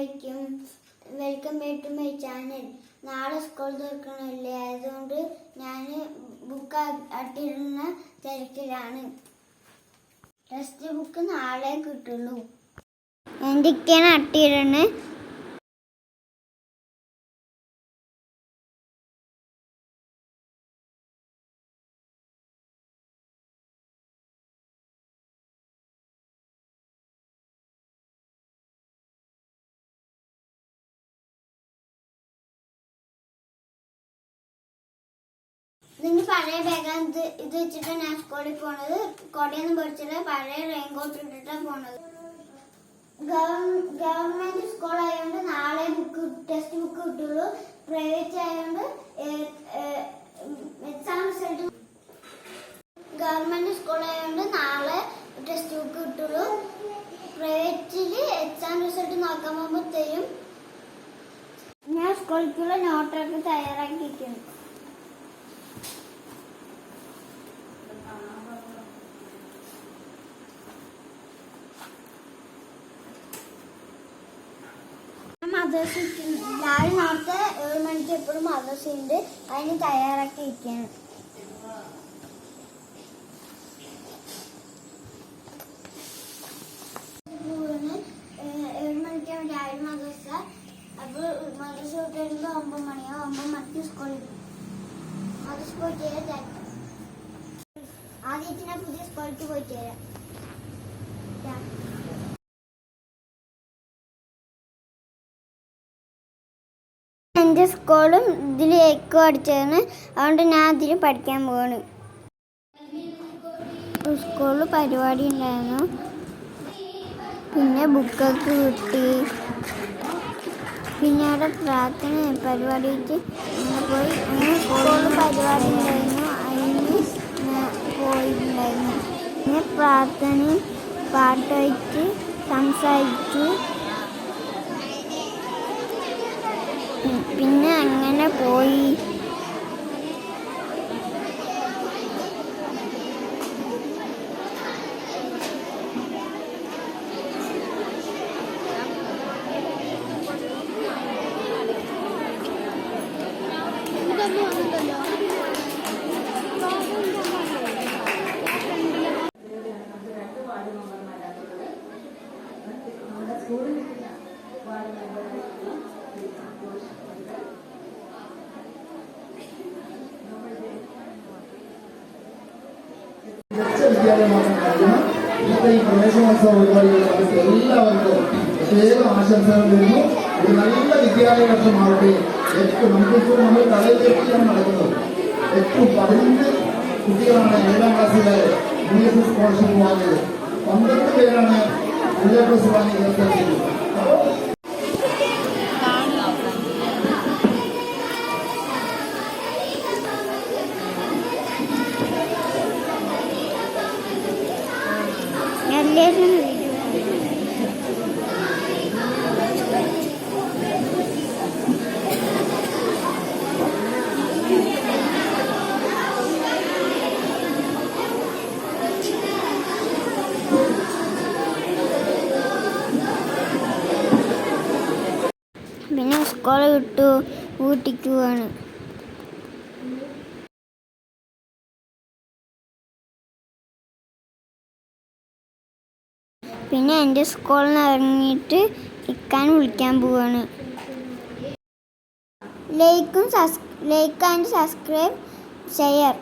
അലൈക്കും welcome back to my channel. നാളെ school തുറക്കണമല്ലേ? അതുകൊണ്ട് ഞാൻ ബുക്ക് അട്ടിടുന്ന തിരക്കിലാണ്. ടെക്സ്റ്റ് ബുക്ക് നാളെ കിട്ടുള്ളൂ. എന്തൊക്കെയാണ് അട്ടിയിടണേ പഴയ ബാഗാണ് ഇത് വെച്ചിട്ട് ഞാൻ സ്കൂളിൽ പോണത്. കൊടയൊന്നും പഠിച്ചില്ല പഴയ റെയിൻകോട്ട് ഇട്ടിട്ടാണ് പോണത്. ഗവൺമെന്റ് സ്കൂൾ ആയതുകൊണ്ട് നാളെ ബുക്ക് ടെക്സ്റ്റ് ബുക്ക് കിട്ടുള്ളൂ. പ്രൈവറ്റ് ആയതുകൊണ്ട് എക്സാം റിസൾട്ട് ഗവൺമെന്റ് സ്കൂൾ ആയതുകൊണ്ട് നാളെ ടെക്സ്റ്റ് ബുക്ക് കിട്ടുള്ളൂ. പ്രൈവറ്റിൽ എക്സാം റിസൾട്ട് നോക്കാൻ പോകുമ്പോൾ തരും. ഞാൻ സ്കൂളിലേക്കുള്ള നോട്ടൊക്കെ തയ്യാറാക്കിയിരിക്കുന്നു മദേഴ്സ് രാവിലെ നേരത്തെ ഏഴ് മണിക്ക് എപ്പോഴും മദേഴ്സ് ഉണ്ട് അതിന് തയ്യാറാക്കി ഇരിക്കുകയാണ് ഏഴ് മണിക്കാണ് രാവിലെ മദ്രസ. അപ്പോൾ മദ്രസ വിട്ട് വരുമ്പോൾ ഒമ്പത് മണിയാവും. ഒമ്പത് മണിക്ക് സ്കൂളിൽ മദ്രസ പോയിട്ട് ഞാൻ പുതിയ സ്കൂളിലേക്ക് പോയിട്ട് വരാം. എന്റെ സ്കൂളും ഇതിൽ എക്കോ അടിച്ചതാണ് അതുകൊണ്ട് ഞാൻ അതിൽ പഠിക്കാൻ പോവാണ്. സ്കൂളിൽ പരിപാടി ഉണ്ടായിരുന്നു. പിന്നെ ബുക്കൊക്കെ കിട്ടി. പിന്നെ അവിടെ പ്രാർത്ഥന പരിപാടിക്ക് പോയി. സ്കൂളിൽ പരിപാടി ഉണ്ടായിരുന്നു. അതിന് പോയിട്ടുണ്ടായിരുന്നു. പിന്നെ പ്രാർത്ഥനയും പാട്ട് പാട്ടായിട്ട് സംസാരിച്ചു. പിന്നെ അങ്ങനെ പോയി. സ്കൂളിൽ വാർഡ് കഴിയുന്ന ഇന്നത്തെ ഈ പ്രവേശനോത്സവ പരിപാടികളിൽ നമുക്ക് എല്ലാവർക്കും പ്രത്യേക ആശംസകൾ നേരുന്നു ഒരു നല്ല വിദ്യാലയ വർഷമാവട്ടെ ഏറ്റവും നമുക്കിപ്പോൾ നമ്മൾ കടയിലേക്കാണ് നടക്കുന്നത് ഏറ്റവും പതിനഞ്ച് കുട്ടികളാണ് ഏഴാം ക്ലാസ്സിലെ ബി എസ് എസ് സ്കോളർഷിപ്പ് വാങ്ങിയത് പന്ത്രണ്ട് പേരാണ് വിദ്യാഭ്യാസ വാങ്ങിയത് എല്ലാവരും പിന്നെ സ്കൂൾ വിട്ടു ഊട്ടിക്ക് പോവാണ്. പിന്നെ എന്റെ സ്കൂളിൽ നിന്ന് ഇറങ്ങിയിട്ട് ഇക്കാൻ വിളിക്കാൻ പോവാണ്. ലൈക്കും subs like and subscribe share.